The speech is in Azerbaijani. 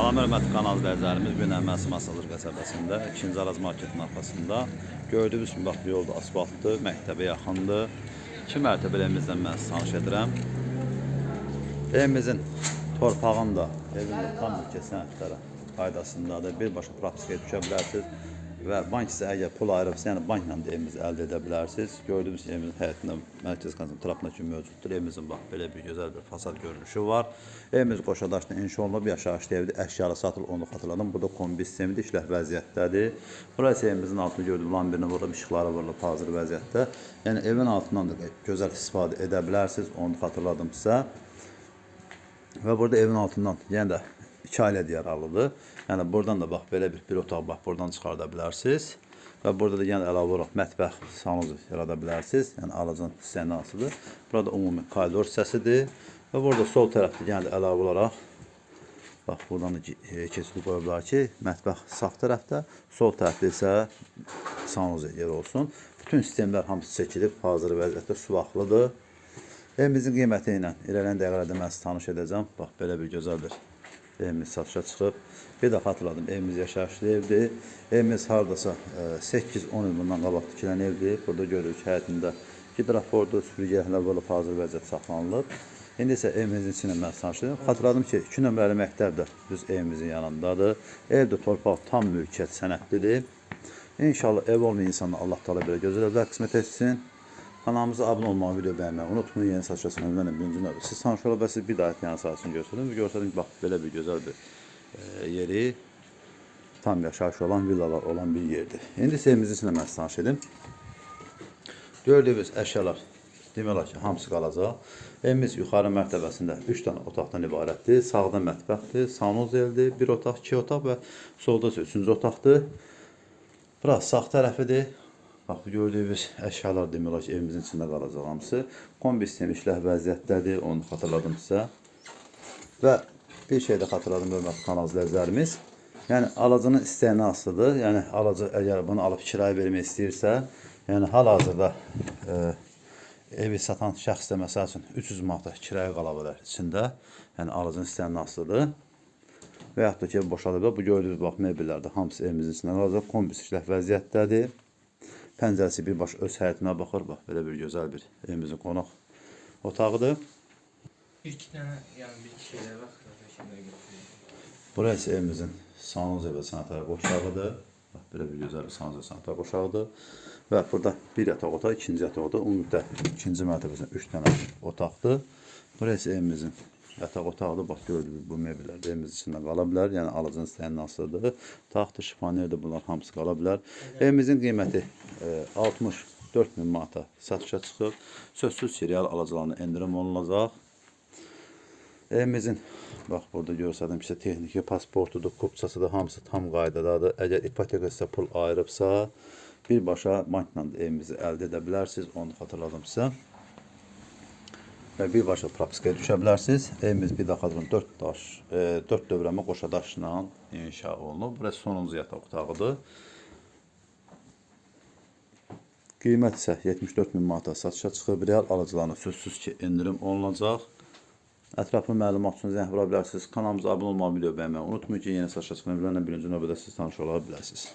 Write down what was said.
Salam hörmətli kanal izləyicilərimiz, bu gün Əməsi Masalır qəsəbəsində 2-ci Araz marketin arxasında gördüyünüz kimi bax bu yolda asfaltdır, məktəbə yaxındır. 2 mərtəbəli evimizdən mən sizi tanış edirəm. Evimizin torpağında, evimizin tam mülkiyyət sənədləri qaydasındadır. Birbaşa praktikaya düşə bilərsiniz və bank sizə əgər pul ayırıbsa, yəni bankla da evimizi əldə edə bilərsiniz. Gördüyünüz kimi evimizin həyətində mərkəz kondisioner trapına kimi mövcuddur. Evimizin bax belə bir gözəl bir fasad görünüşü var. Evimiz qoşadaşla inşa olunub, yaşayışlı evdir. Əşyalı satıl onu xatırladım. Burada kombi sistemidir, işləh vəziyyətdədir. Burası evimizin altını gördüm, lambirini vurulub, işıqları vurulub hazır vəziyyətdə. Yəni evin altından da gözəl istifadə edə bilərsiniz. Onu xatırladım sizə. Və burada evin altından yenə də iki ailə yararlıdır. Yəni buradan da bax belə bir bir otaq bax buradan çıxarda bilərsiniz. Və burada da yenə əlavə olaraq mətbəx sanuzu yarada bilərsiniz. Yəni alacın hissəsidir. Burada ümumi koridor hissəsidir. Və burada sol tərəfdə də əlavə olaraq bax buradan da e, keçid qoya bilər ki, mətbəx sağ tərəfdə, sol tərəfdə isə sanuz yer olsun. Bütün sistemlər hamısı çəkilib, hazır vəziyyətdə suvaqlıdır. Evimizin qiyməti ilə irəliləyən dəqiqələrdə mən sizi tanış edəcəm. Bax belə bir gözəl bir evimiz satışa çıxıb. Bir də xatırladım, evimiz yaşayışlı evdir. Evimiz hardasa e, 8-10 il bundan qabaq tikilən evdir. Burada görürük həyətində hidrofordur, sürügəhlər olub hazır vəziyyət saxlanılıb. İndi isə evimizin içində mən tanışdım. Xatırladım ki, 2 nömrəli məktəb də düz evimizin yanındadır. Evdə torpaq tam mülkiyyət sənədlidir. İnşallah ev olmayan insanlar Allah Teala belə gözəl evlər qismət etsin. Kanalımıza abunə olmağı, video bəyənməyi unutmayın. Yeni saçlasın ömrünə birinci növbə. Siz tanış ola bilirsiniz, bir daha yəni sayısını göstərin. Və görsədim ki, bax belə bir gözəl bir e, yeri tam yaşayış olan villalar olan bir yerdir. İndi sevimizin içində mən tanış edim. Gördüyünüz əşyalar demək olar ki, hamısı qalacaq. Evimiz yuxarı mərtəbəsində 3 dənə otaqdan ibarətdir. Sağda mətbəxdir, sanuz eldir, bir otaq, iki otaq və solda isə üçüncü otaqdır. Bura sağ tərəfidir. Bax, bu gördüyünüz əşyalar demək ki, evimizin içində qalacaq hamısı. Kombi sistemi işləh vəziyyətdədir, onu xatırladım sizə. Və bir şey də xatırladım, hörmətli kanal izləyicilərimiz. Yəni, alıcının istəyinə asılıdır. Yəni, alıcı əgər bunu alıb kirayə vermək istəyirsə, yəni hal-hazırda e, evi satan şəxs də məsəl üçün 300 manata kirayə qala bilər içində. Yəni, alıcının istəyinə asılıdır. Və da ki, boşalıb, bu gördüyünüz bax, mebellər də hamısı evimizin içində qalacaq. Kombi işləh vəziyyətdədir. Pəncərəsi birbaşa öz həyətinə baxır. Bax, belə bir gözəl bir evimizin qonaq otağıdır. Bir iki tane yani bir iki. Şimdi götüreyim. Burası evimizin sanuz və sanatar qoşağıdır. Bax, belə bir gözəl bir sanuz və sanatar qoşağıdır. Və burada bir yataq otaq, ikinci yataq otaq, ümumiyyətlə ikinci mərtəbəsində üç dənə otaqdır. Burası evimizin yataq otağıdır. Bax, gördüyünüz bu mebellər də evimizin içində qala bilər. Yəni alıcının istəyinin asılıdır. Taxtı, şifanerdir, bunlar hamısı qala bilər. Evimizin qiyməti e, 64 min manata satışa çıxıb. Sözsüz ki, real alıcılarına endirim olunacaq. Evimizin bax burada göstərdim sizə texniki pasportudur, kupçasıdır, hamısı tam qaydadadır. Əgər ipoteka sizə pul ayırıbsa, birbaşa bankla evimizi əldə edə bilərsiniz. Onu xatırladım sizə. Birbaşa propiskaya düşə bilərsiniz. Evimiz bir xatırladım 4 daş, e, 4 dövrəmə qoşa daşla inşa olunub. Burası sonuncu yataq otağıdır. Qiymət isə 74 min manata satışa çıxıb. Real alıcılarına sözsüz ki, endirim olunacaq. Ətraflı məlumat üçün zəng vura bilərsiniz. Kanalımıza abunə olmağı, video bəyənməyi unutmayın ki, yeni satışa çıxan birinci növbədə siz tanış ola bilərsiniz.